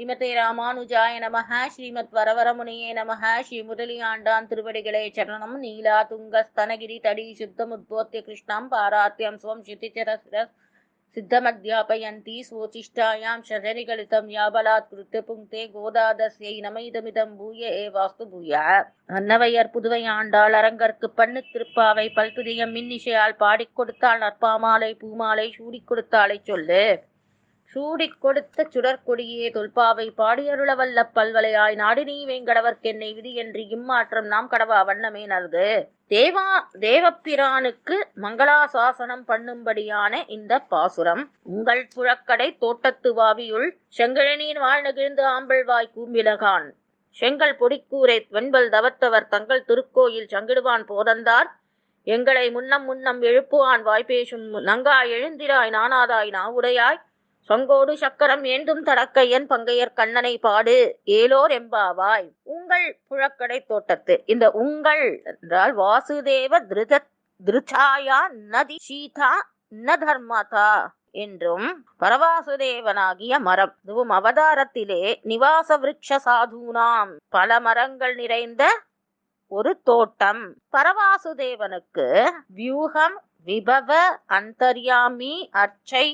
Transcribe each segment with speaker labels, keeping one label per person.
Speaker 1: ஸ்ரீமதே ராமானுஜாய நமஹ ஸ்ரீமத் வரவரமுனியே நமஹ ஸ்ரீ முதலியாண்டான் திருவடிகளே சரணம் நீலா துங்க ஸ்தனகிரி தடி சுத்தமுத்போத்திய கிருஷ்ணாம் பாராத்தியம் ஸ்வம் சித்திச்சர சித்தமத்யாபயந்தி ஸ்வோச்சிஷ்டாயாம் ஷரரிகளிதம் யாபலாத் கிருத்த புங்கே கோதாதஸ்யை நமைதமிதம் பூய ஏ வாஸ்து பூய. அன்னவையர் புதுவை ஆண்டாள் அரங்கற்கு பண்ணு திருப்பாவை பல்துதியம் மின்னிசையால் பாடிக் கொடுத்தாள் நற்பாமாலை பூமாலை சூடிக் கொடுத்தாளை சொல்லு. சூடிக் கொடுத்த சுடற்கொடியே தொல்பாவை பாடியருள வல்ல பல்வலையாய் நாடினி வேங்கடவர்க்கென்னை விதி என்று இம்மாற்றம் நாம் கடவா வண்ணமே நல்கு. தேவா தேவப்பிரானுக்கு மங்களாசாசனம் பண்ணும்படியான இந்த பாசுரம். உங்கள் புழக்கடை தோட்டத்து வாவியுள் செங்கழனியின் வாழ் நெகிழ்ந்து ஆம்பல்வாய் கூம்பிலகான். செங்கல் பொடிக்கூரை வெண்பல் தவத்தவர் தங்கள் திருக்கோயில் சங்கிடுவான் போதந்தார். எங்களை முன்னம் முன்னம் எழுப்புவான் வாய்ப்பேசும் நங்கா எழுந்திராய் நானாதாய் நாவுடையாய். பங்கோடு சக்கரம் ஏந்தும் தடக்கையன் பங்கையர் கண்ணனை பாடு ஏலோர் எம்பாவாய். உங்கள் புழக்கடை தோட்டத்து இந்த உங்கள் என்றால் வாசுதேவ திருத திருச்சாயா நதி சீதா ந தர்மதா என்றும் பரவாசுதேவனாகிய மரம். இதுவும் அவதாரத்திலே நிவாச விருட்ச சாதுனாம். பல மரங்கள் நிறைந்த ஒரு தோட்டம். பரவாசுதேவனுக்கு வியூகம் விபவ அந்தர்யாமி அர்ச்சை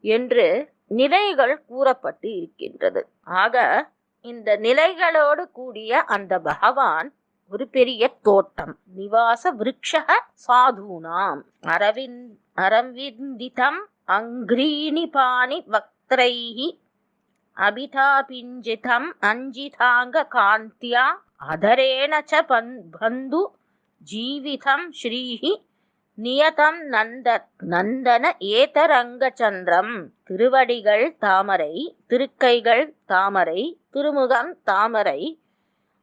Speaker 1: என்று நிலைகள் கூறப்பட்டு இருக்கின்றது. ஆக இந்த நிலைகளோடு கூடிய அந்த பகவான் ஒரு பெரிய தோட்டம். நிவாச விருட்சக சாதுனாம். அரவிந்த் அரவிந்திதம் அங்கிரீணி பாணி வக்திரைஹி அபிதாபிஞ்சிதம் அஞ்சிதாங்க காந்தியா. அதரேண ச பந்து ஜீவிதம் ஸ்ரீஹி நியதம் நந்த நந்தன ஏதரங்கச்சந்திரம். திருவடிகள் தாமரை திருக்கைகள் தாமரை திருமுகம் தாமரை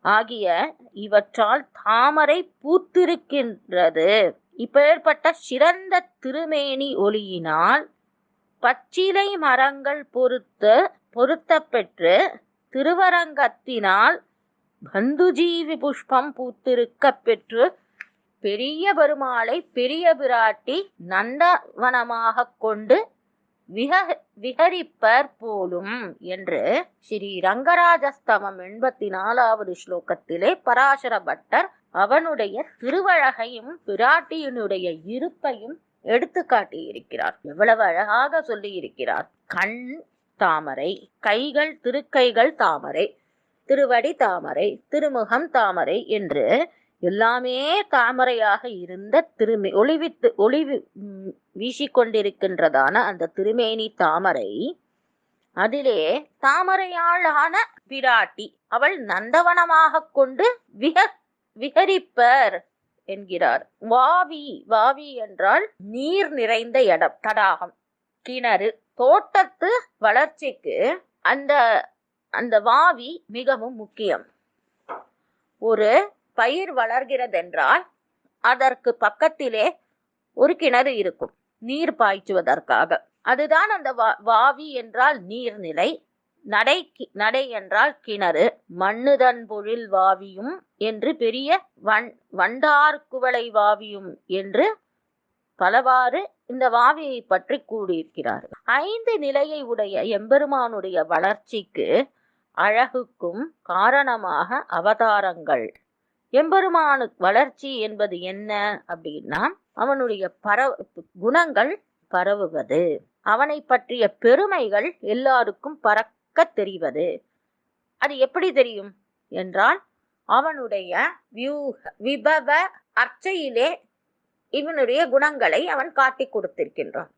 Speaker 1: ஆகிய இவற்றால் தாமரை பூத்திருக்கின்றது. இப்பேற்பட்ட சிறந்த திருமேனி ஒளியினால் பச்சிலை மரங்கள் பொறுத்து பொருத்த பெற்று திருவரங்கத்தினால் பந்துஜீவி புஷ்பம் பூத்திருக்க பெற்று பெரிய பெருமாளை பெரிய பிராட்டி நந்தவனமாக கொண்டு விக விகரிப்பர் போலும் என்று ஸ்ரீ ரங்கராஜஸ்தவம் எண்பத்தி நாலாவது ஸ்லோகத்திலே பராசர பட்டர் அவனுடைய திருவழகையும் பிராட்டியினுடைய இருப்பையும் எடுத்து காட்டியிருக்கிறார் எவ்வளவு அழகாக சொல்லியிருக்கிறார். கண் தாமரை கைகள் திருக்கைகள் தாமரை திருவடி தாமரை திருமுகம் தாமரை என்று எல்லாமே தாமரையாக இருந்த திருமே ஒளிவித்து ஒளிவி வீசிக்கொண்டிருக்கின்றதான அந்த திருமேனி தாமரை அதிலே தாமரையாளான பிராட்டி அவள் நந்தவனமாக கொண்டு விக விகரிப்பர் என்கிறார். வாவி வாவி என்றால் நீர் நிறைந்த இடம் தடாகம் கிணறு தோட்டத்து வளர்ச்சிக்கு அந்த அந்த வாவி மிகவும் முக்கியம். ஒரு பயிர் வளர்கிறதென்றால் அதற்கு பக்கத்திலே ஒரு கிணறு இருக்கும் நீர் பாய்ச்சுவதற்காக. அதுதான் அந்த வாவி என்றால் நீர்நிலை நடை நடை என்றால் கிணறு மண்ணுதன் பொழில் வாவியும் என்று பெரிய வண் வண்டார் குவளை வாவியும் என்று பலவாறு இந்த வாவியை பற்றி கூடியிருக்கிறார் ஐந்து நிலையை உடைய எம்பெருமானுடைய வளர்ச்சிக்கு அழகுக்கும் காரணமாக அவதாரங்கள். எம்பெருமானு வளர்ச்சி என்பது என்ன அப்படின்னா அவனுடைய பரவ குணங்கள் பரவுவது. அவனை பற்றிய பெருமைகள் எல்லாருக்கும் பறக்க தெரிவது. அது எப்படி தெரியும் என்றால் அவனுடைய வியூக விபவ அர்ச்சையிலே இவனுடைய குணங்களை அவன் காட்டி கொடுத்திருக்கின்றான்.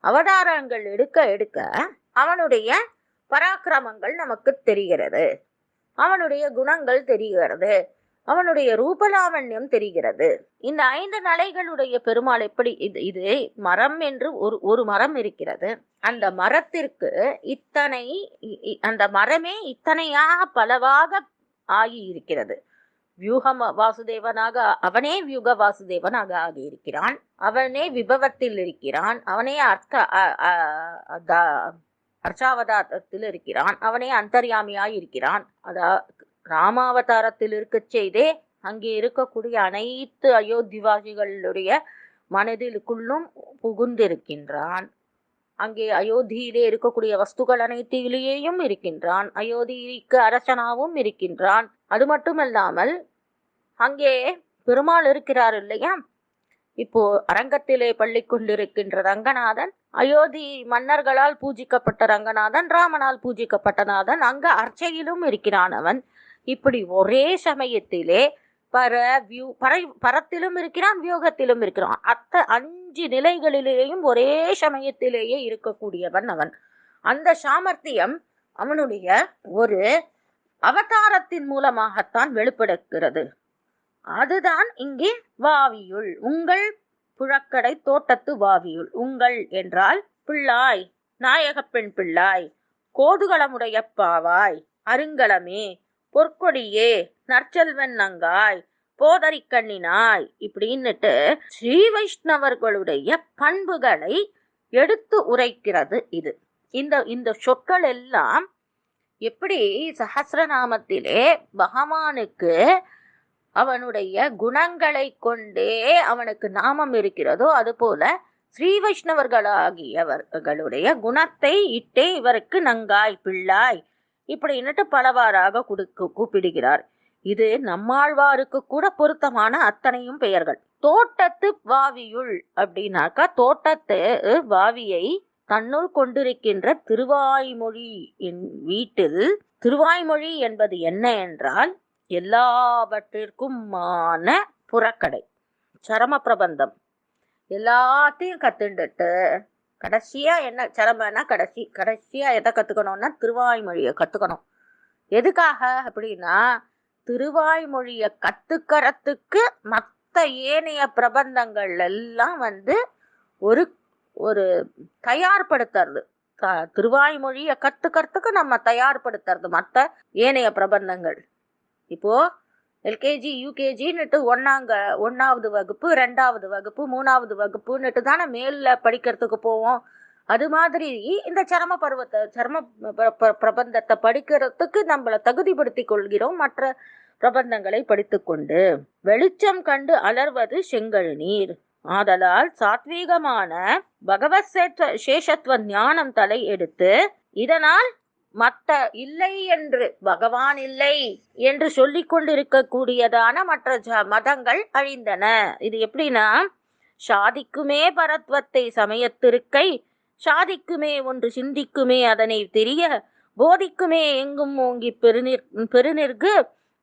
Speaker 1: அவதாரங்கள் எடுக்க எடுக்க அவனுடைய பராக்கிரமங்கள் நமக்கு தெரிகிறது. அவனுடைய குணங்கள் தெரிகிறது. அவனுடைய ரூபலாவண்யம் தெரிகிறது. இந்த ஐந்து நலைகளுடைய பெருமாள் எப்படி இது இது மரம் என்று ஒரு ஒரு மரம் இருக்கிறது. அந்த மரத்திற்கு இத்தனை அந்த மரமே இத்தனையாக பலவாக ஆகி இருக்கிறது. வியூகம் வாசுதேவனாக அவனே வியூக வாசுதேவனாக ஆகியிருக்கிறான் அவனே விபவத்தில் இருக்கிறான். அவனே அர்த்த அர்ச்சாவதாரத்தில் இருக்கிறான். அவனே அந்தர்யாமியாய் இருக்கிறான். அதா ராமாவதாரத்தில் இருக்க செய்தே அங்கே இருக்கக்கூடிய அனைத்து அயோத்திவாசிகளுடைய மனதிலுக்குள்ளும் புகுந்திருக்கின்றான். அங்கே அயோத்தியிலே இருக்கக்கூடிய வஸ்துகள் அனைத்திலேயும் இருக்கின்றான். அயோத்திக்கு அரசனாவும் இருக்கின்றான். அது மட்டுமல்லாமல் அங்கே பெருமாள் இருக்கிறார் இல்லையா? இப்போ அரங்கத்திலே பள்ளி கொண்டிருக்கின்ற ரங்கநாதன் அயோத்தி மன்னர்களால் பூஜிக்கப்பட்ட ரங்கநாதன் ராமனால் பூஜிக்கப்பட்ட நாதன் அர்ச்சையிலும் இருக்கிறான் அவன். இப்படி ஒரே சமயத்திலே பர வியூ பறை பரத்திலும் இருக்கிறான் வியூகத்திலும் இருக்கிறான். அத்த அஞ்சு நிலைகளிலேயும் ஒரே சமயத்திலேயே இருக்கக்கூடியவன் அவன். அந்த சாமர்த்தியம் அவனுடைய ஒரு அவதாரத்தின் மூலமாகத்தான் வெளிப்படுகிறது. அதுதான் இங்கே வாவியுள். உங்கள் புழக்கடை தோட்டத்து வாவியுள். உங்கள் என்றால் பிள்ளாய் நாயகப் பெண் பிள்ளாய் கோதுகளமுடைய பாவாய் அருங்கலமே பொற்கொடியே நற்செல்வன் நங்காய் போதரிக்கண்ணினாய் இப்படின்னுட்டு ஸ்ரீ வைஷ்ணவர்களுடைய பண்புகளை எடுத்து உரைக்கிறது இது. இந்த இந்த சொற்கள் எல்லாம் எப்படி சஹசிரநாமத்திலே பகவானுக்கு அவனுடைய குணங்களை கொண்டே அவனுக்கு நாமம் இருக்கிறதோ அதுபோல ஸ்ரீ வைஷ்ணவர்களாகியவர்களுடைய குணத்தை இட்டே இவருக்கு நங்காய் பிள்ளாய் இப்படின்னுட்டு பலவாறாக குடுக்கு கூப்பிடுகிறார். இது நம்மாழ்வாருக்கு கூட பொருத்தமான அத்தனையும் பெயர்கள். தோட்டத்து வாவியுள் அப்படின்னாக்கா தோட்டத்து வாவியை தன்னுள் கொண்டிருக்கின்ற திருவாய்மொழி என் வீட்டில் திருவாய்மொழி என்பது என்ன என்றால் எல்லாவற்றிற்குமான புறக்கடை சரம பிரபந்தம். எல்லாத்தையும் கத்துண்டுட்டு கடைசியாக என்ன சரமனா கடைசி கடைசியாக எதை கற்றுக்கணும்னா திருவாய்மொழியை கற்றுக்கணும் எதுக்காக அப்படின்னா திருவாய்மொழியை கற்றுக்கிறதுக்கு மற்ற ஏனைய பிரபந்தங்கள் எல்லாம் வந்து ஒரு ஒரு தயார்படுத்துறது. த திருவாய்மொழியை கற்றுக்கிறதுக்கு நம்ம தயார்படுத்துறது மற்ற ஏனைய பிரபந்தங்கள். இப்போது எல்கேஜி யூகேஜின்னுட்டு ஒன்னாங்க ஒன்றாவது வகுப்பு ரெண்டாவது வகுப்பு மூணாவது வகுப்புன்னுட்டு தானே மேலில் படிக்கிறதுக்கு போவோம். அது மாதிரி இந்த சரம பருவத்தை சரம ப- ப- பிரபந்தத்தை படிக்கிறதுக்கு நம்மளை தகுதிப்படுத்தி கொள்கிறோம் மற்ற பிரபந்தங்களை படித்துக்கொண்டு வெளிச்சம் கண்டு அலர்வது செங்கல் நீர். ஆதலால் சாத்வீகமான பகவத் சேஷத்துவ ஞானம் தலை எடுத்து இதனால் மத்த இல்லை என்று பகவான் இல்லை என்று சொல்லிக் கொண்டிருக்கக்கூடியதான மற்ற மதங்கள் அழிந்தன. இது எப்படின்னா சாதிக்குமே பரத்வத்தை சமயத்திருக்கை சாதிக்குமே ஒன்று சிந்திக்குமே அதனை தெரிய போதிக்குமே எங்கும் ஓங்கி பெருநிற் பெருநிற்கு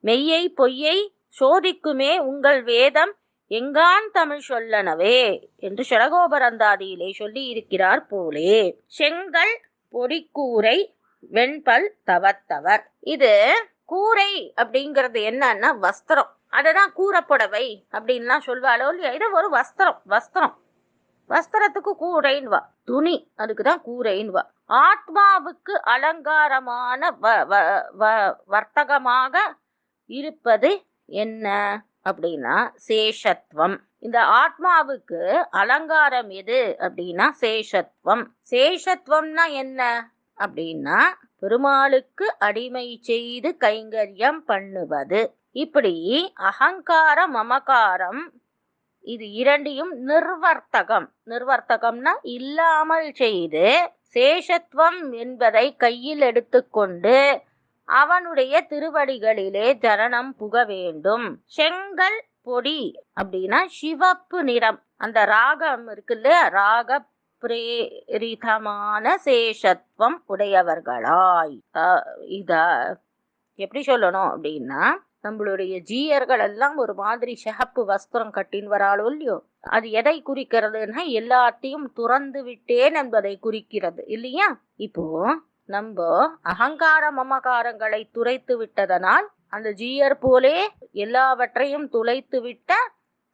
Speaker 1: மெய்யை பொய்யை சோதிக்குமே உங்கள் வேதம் எங்கான் தமிழ் சொல்லனவே என்று ஷடகோபரந்தாதியிலே சொல்லி இருக்கிறார் போலே. செங்கல் பொடிக்கூரை வெண்பல் தவத்தவர். இது கூரை அப்படிங்கிறது என்னன்னா வஸ்திரம். அதுதான் கூரப்புடவை அப்படின்லாம் சொல்வாளோ இல்லையா? இது ஒரு வஸ்திரம் வஸ்திரம். வஸ்திரத்துக்கு கூரைன்னு வா துணி அதுக்கு தான் கூரைன்னு வா ஆத்மாவுக்கு அலங்காரமான வ- வ- வ- வர்த்தகமாக இருப்பது என்ன அப்படின்னா சேஷத்துவம் இந்த ஆத்மாவுக்கு அலங்காரம் எது அப்படின்னா சேஷத்துவம் சேஷத்துவம்னா என்ன? அப்படின்னா பெருமாளுக்கு அடிமை செய்து கைங்கரியம் பண்ணுவது. இப்படி அகங்கார மமகாரம் இது இரண்டையும் நிர்வர்த்தகம். நிர்வர்த்தகம்னா இல்லாமல் செய்து சேஷத்துவம் என்பதை கையில் எடுத்துக்கொண்டு அவனுடைய திருவடிகளிலே ஜனனம் புக வேண்டும். செங்கல் பொடி அப்படின்னா சிவப்பு நிறம். அந்த ராகம் இருக்குல்ல ராக பிரேரிதமான சேஷத்துவம் உடையவர்களாய். இத எப்படி சொல்லணும் அப்படின்னா நம்மளுடைய ஜீயர்கள் எல்லாம் ஒரு மாதிரி சிகப்பு வஸ்திரம் கட்டின்னு வராளோ இல்லையோ அது எதை குறிக்கிறதுன்னா எல்லாத்தையும் துறந்து விட்டேன் என்பதை குறிக்கிறது இல்லையா? இப்போ நம்ம அகங்கார மமகாரங்களை துரைத்து விட்டதனால் அந்த ஜீயர் போலே எல்லாவற்றையும் துளைத்து விட்ட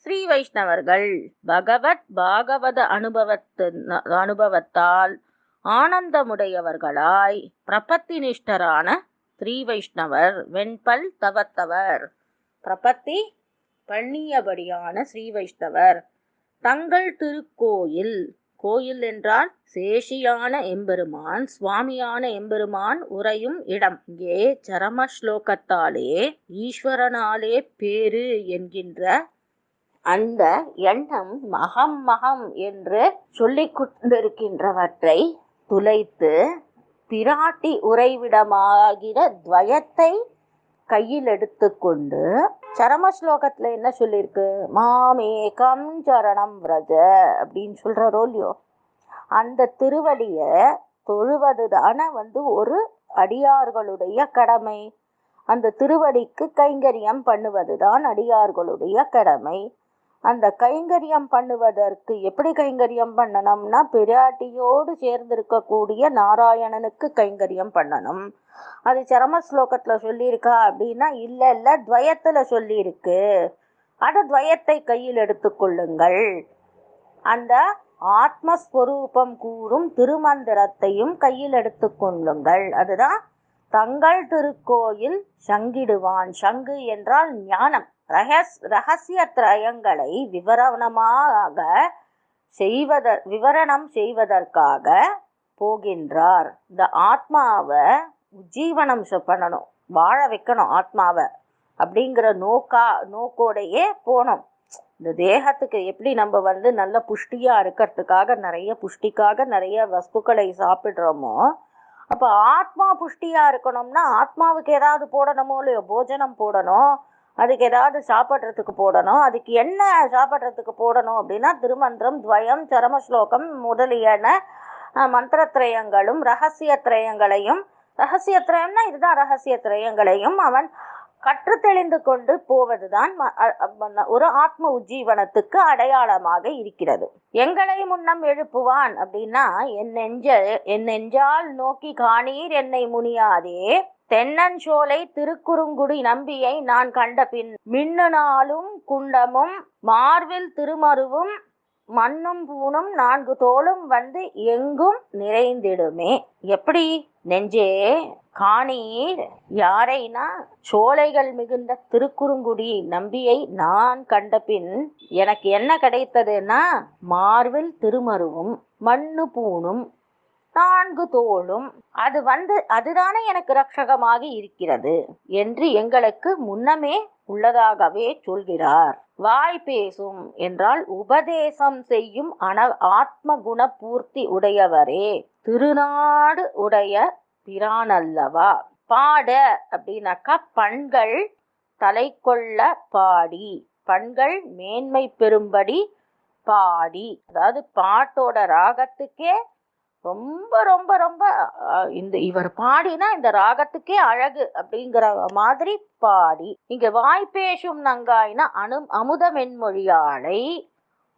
Speaker 1: ஸ்ரீ வைஷ்ணவர்கள் பகவத் பாகவத அனுபவத்து அனுபவத்தால் ஆனந்தமுடையவர்களாய் பிரபத்தி நிஷ்டரான ஸ்ரீ வைஷ்ணவர் வெண்பல் தவத்தவர். பிரபத்தி பண்ணியபடியான ஸ்ரீ வைஷ்ணவர் தங்கள் திருக்கோயில் கோயில் என்றால் சேஷியான எம்பெருமான் சுவாமியான எம்பெருமான் உறையும் இடம். இங்கே சரம ஸ்லோகத்தாலே ஈஸ்வரனாலே பேரு என்கின்ற அந்த எண்ணம் மகம் மகம் என்று சொல்லிக் கொண்டிருக்கின்றவற்றை துளைத்து பிராட்டி உறைவிடமாகிற துவயத்தை கையில் எடுத்துக்கொண்டு சரம ஸ்லோகத்துல என்ன சொல்லியிருக்கு மாமேகம் சரணம் விரஜ அப்படின்னு சொல்றாரோ இல்லையோ? அந்த திருவடிய தொழுவது தானே வந்து ஒரு அடியார்களுடைய கடமை. அந்த திருவடிக்கு கைங்கரியம் பண்ணுவதுதான் அடியார்களுடைய கடமை. அந்த கைங்கரியம் பண்ணுவதற்கு எப்படி கைங்கரியம் பண்ணணும்னா பிராட்டியோடு சேர்ந்திருக்கக்கூடிய நாராயணனுக்கு கைங்கரியம் பண்ணணும். அது சரம ஸ்லோகத்தில் சொல்லியிருக்கா அப்படின்னா இல்லை இல்லை துவயத்தில் சொல்லியிருக்கு. அந்த துவயத்தை கையில் எடுத்துக்கொள்ளுங்கள் அந்த ஆத்மஸ்வரூபம் கூறும் திருமந்திரத்தையும் கையில் எடுத்துக்கொள்ளுங்கள் அதுதான் தங்கள் திருக்கோயில் சங்கிடுவான். சங்கு என்றால் ஞானம். ரகஸ் ரகசிய திரயங்களை விவரணமாக செய்வத விவரணம் செய்வதற்காக போகின்றார். இந்த ஆத்மாவை உஜ்ஜீவனம் ச- பண்ணணும். வாழ வைக்கணும் ஆத்மாவை அப்படிங்கிற நோக்கா நோக்கோடையே போனோம் இந்த தேகத்துக்கு எப்படி நம்ம வந்து நல்ல புஷ்டியாக இருக்கிறதுக்காக நிறைய புஷ்டிக்காக நிறைய வஸ்துக்களை சாப்பிட்றோமோ அப்போ ஆத்மா புஷ்டியாக இருக்கணும்னா ஆத்மாவுக்கு ஏதாவது போடணுமோ இல்லையோ? போஜனம் போடணும். அதுக்கு ஏதாவது சாப்பிட்றதுக்கு போடணும். அதுக்கு என்ன சாப்பிட்றதுக்கு போடணும் அப்படின்னா திருமந்திரம் துவயம் சரம ஸ்லோகம் முதலியன அஹ், மந்திரத்ரயங்களும் ரகசிய திரயங்களையும் ரகசிய திரயம்னா இதுதான் ரகசிய திரயங்களையும் அவன் கற்று தெளிந்து கொண்டு போவதுதான் ஒரு ஆத்ம உஜ்ஜீவனத்துக்கு அடையாளமாக இருக்கிறது. எங்களை முன்னம் எழுப்புவான் அப்படின்னா என் நெஞ்ச என் நெஞ்சால் நோக்கி காணீர் என்னை முனியாதே தென்னஞ்சோலை திருக்குறுங்குடி நம்பியை நான் கண்ட பின் மின்னு நாளும் குண்டமும் மார்வில் திருமருவும் மண்ணும் பூணும் நான்கு தோளும் வந்து எங்கும் நிறைந்திடுமே. எப்படி? நெஞ்சே காணீர் யாரைனா சோலைகள் மிகுந்த திருக்குறுங்குடி நம்பியை நான் கண்டபின். எனக்கு என்ன கிடைத்ததுன்னா மார்வில் திருமருவும் மண்ணு பூணும் நான்கு தோளும் அது வந்து அதுதானே எனக்கு ரட்சகமாக இருக்கிறது என்று எங்களுக்கு முன்னமே உள்ளதாகவே சொல்கிறார். வாய் பேசும் என்றால் உபதேசம் செய்யும் அன ஆத்ம குணபூர்த்தி உடையவரே திருநாடு உடைய பிரானல்லவா? பாட அப்படின்னாக்கா பண்கள் தலை கொள்ள பாடி பண்கள் மேன்மை பெறும்படி பாடி அதாவது பாட்டோட ராகத்துக்கே ரொம்ப ரொம்ப ரொம்ப இந்த இவர் பாடினா இந்த ராகத்துக்கே அழகு அப்படிங்கிற மாதிரி பாடி இங்க வாய்ப்பேசும் நங்காய்னா அனு அமுதமென்மொழியாலை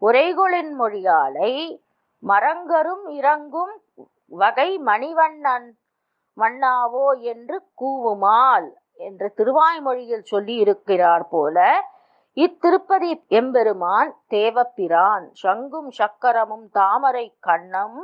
Speaker 1: உரைகுளின் மொழியாலை மரங்கரும் இறங்கும் வகை மணிவண்ணன் மண்ணாவோ என்று கூவுமால் என்று திருவாய்மொழியில் சொல்லி இருக்கிறார் போல இத்திருப்பதி எம்பெருமான் தேவப்பிரான் சங்கும் சக்கரமும் தாமரை கண்ணம்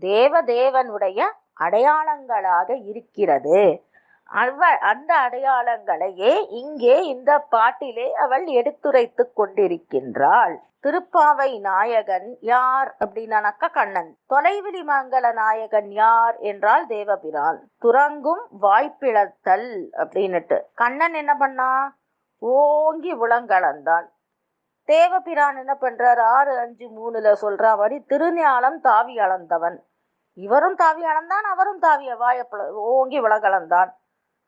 Speaker 1: தேவதேவனுடைய அடையாளங்களாக இருக்கிறது. அவ அந்த அடையாளங்களையே இங்கே இந்த பாட்டிலே அவள் எடுத்துரைத்துக் கொண்டிருக்கின்றாள். திருப்பாவை நாயகன் யார் அப்படின்னாக்கா கண்ணன். தொலைவிலி மங்கள நாயகன் யார் என்றால் தேவபிரான். துறங்கும் வாய்ப்பிழத்தல் அப்படின்னுட்டு. கண்ணன் என்ன பண்ணா? ஓங்கி உளங்கலந்தான் தேவபிரான் என்ன பண்றாரு? ஆறு அஞ்சு மூணுல சொல்ற மாதிரி திருஞானம் தாவி அளந்தவன். இவரும் தாவி அளந்தான் அவரும் தாவிய வாயப்பழ ஓங்கி விலகலந்தான்.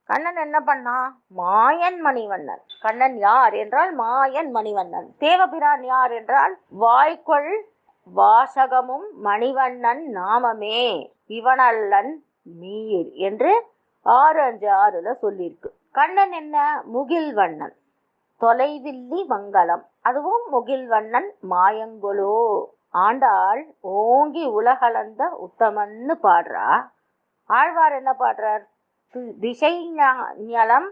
Speaker 1: கண்ணன் என்ன பண்ணா? மாயன் மணிவண்ணன். கண்ணன் யார் என்றால் மாயன் மணிவண்ணன். தேவபிரான் யார் என்றால் வாய்க்கொள் வாசகமும் மணிவண்ணன் நாமமே. இவனல்லன் மீர் என்று ஆறு அஞ்சு ஆறுல சொல்லியிருக்கு. கண்ணன் என்ன? முகில் வண்ணன் தொலைவில்லி மங்களம். அதுவும் முகில்வண்ணன் மாயங்கொலோ ஆண்டாள் ஓங்கி உலகளந்த உத்தமன்னு பாடுறா. ஆழ்வார் என்ன பாடுறார்? தி- திசை ஞலம்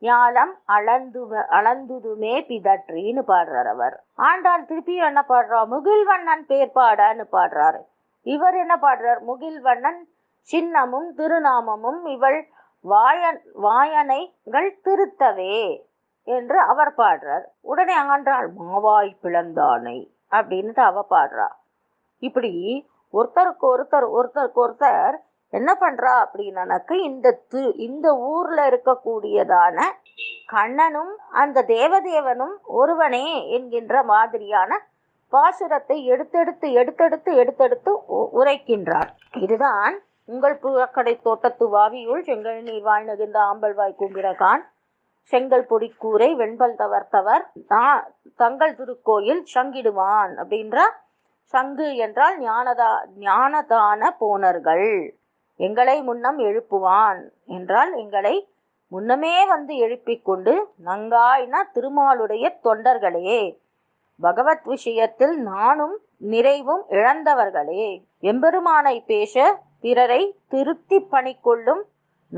Speaker 1: ஞாலம் அளந்து அளந்துதுமே பிதற்றின்னு பாடுறார் அவர். ஆண்டாள் திருப்பியும் என்ன பாடுறா? முகில்வண்ணன் பேர் பாடன்னு பாடுறாரு. இவர் என்ன பாடுறார்? முகில்வண்ணன் சின்னமும் திருநாமமும் இவள் வாயன் வாயனைகள் திருத்தவே. என்று அவர் பாடுறார். உடனே ஆண்டாள் மாவாய் பிளந்தானை அப்படின்ட்டு அவ பாடுறா. இப்படி ஒருத்தருக்கு ஒருத்தர் ஒருத்தருக்கு ஒருத்தர் என்ன பண்றா அப்படின்னாக்க இந்த து இந்த ஊர்ல இருக்கக்கூடியதான கண்ணனும் அந்த தேவதேவனும் ஒருவனே என்கின்ற மாதிரியான பாசுரத்தை எடுத்தெடுத்து எடுத்தெடுத்து எடுத்தெடுத்து உரைக்கின்றார். இதுதான் உங்கள் புறக்கடை தோட்டத்து வாவியுள் செங்கல் நீர் வாழ்நகின்ற ஆம்பல்வாய் கும்பிடகான் செங்கல் பொடி கூரை வெண்பல் தவர்த்தவர் தங்கள் திருக்கோயில் சங்கிடுவான் அப்படின்ற சங்கு என்றால் ஞானதா ஞானதான போனர்கள். எங்களை முன்னம் எழுப்புவான் என்றால் எங்களை முன்னமே வந்து எழுப்பிக் கொண்டு நங்காய்னா திருமாலுடைய தொண்டர்களே பகவத் விஷயத்தில் நானும் நிறைவும் இழந்தவர்களே. எம்பெருமானை பேச பிறரை திருத்தி பணிக்கொள்ளும்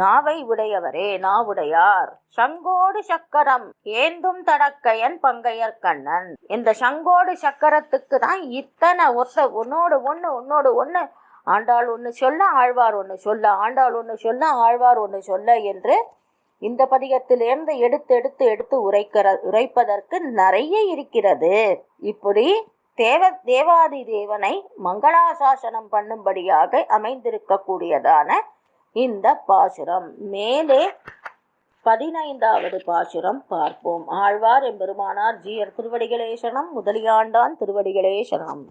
Speaker 1: நாவை உடையவரே நாவுடையார். சங்கோடு சக்கரம் ஏந்தும் தடக்கையன் பங்கையர் கண்ணன். இந்த சங்கோடு சக்கரத்துக்கு தான் இத்தனை ஒத்த ஒன்னோடு ஒன்று ஒன்னோடு ஒன்று ஆண்டாள் ஒன்று சொல்ல ஆழ்வார் ஒன்று சொல்ல ஆண்டாள் ஒன்று சொல்ல ஆழ்வார் ஒன்று சொல்ல என்று இந்த பதிகத்திலிருந்து எடுத்து எடுத்து எடுத்து உரைக்கிற உரைப்பதற்கு நிறைய இருக்கிறது. இப்படி தேவ தேவாதி தேவனை மங்களாசாசனம் பண்ணும்படியாக அமைந்திருக்கக்கூடியதான இந்த பாசுரம். மேலே பதினைந்தாவது பாசுரம் பார்ப்போம். ஆழ்வார் எம்பெருமானார் ஜீயர் திருவடிகளே சரணம் முதலியாண்டான் திருவடிகளே சரணம்